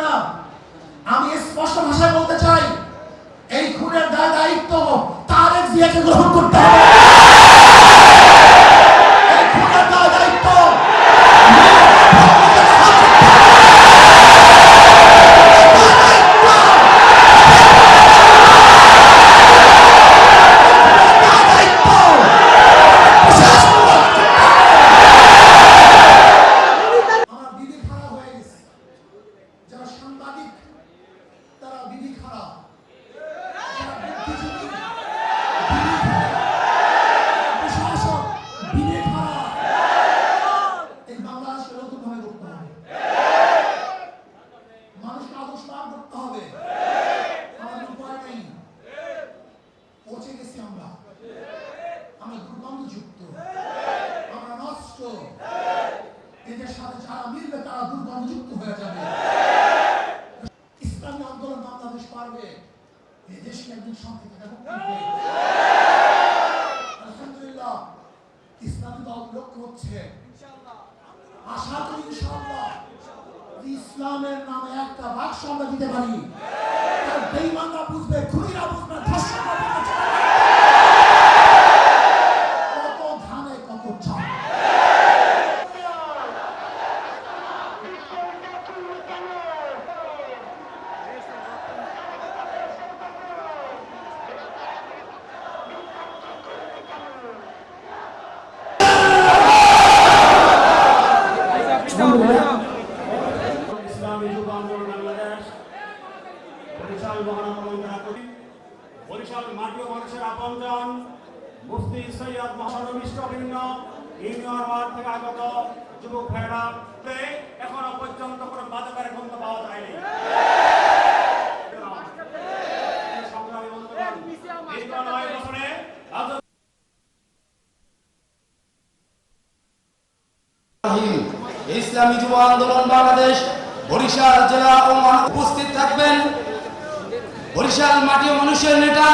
না। আমি স্পষ্ট ভাষায় বলতে চাই এই খুনের দায় দায়িত্ব তারেক জিয়াকে গ্রহণ এদের সাথে যারা মিলবে, তারা দুর্গন্ধযুক্ত হয়ে যাবে। ইসলামী আন্দোলন বাংলাদেশ পারবে। এই একদিন দিতে। আলহামদুলিল্লাহ, ইসলামী দল লক্ষ্য হচ্ছে আশা করি ইনশাআল্লাহ, ইসলামের নামে একটা বাক্স আমরা দিতে পারি। বেইমানরা বুঝবে খুনিরা বুঝবে ধর্ষকরা বুঝবে কত ধানে কত চাল ইসলামী যুব আন্দোলন বাংলাদেশ বরিশাল মহানগর করি বরিশাল মাটি ও মানুষের মুফতি সৈয়দ ইউনিয়ন ওয়ার্ড থেকে আগত যুবক এখনও পর্যন্ত কোনো বাধকের গন্ধ পাওয়া যায়নি। ইসলামী যুব আন্দোলন বাংলাদেশ, বরিশাল জেলা ও উপস্থিত থাকবেন। বরিশাল মাটি মানুষের নেতা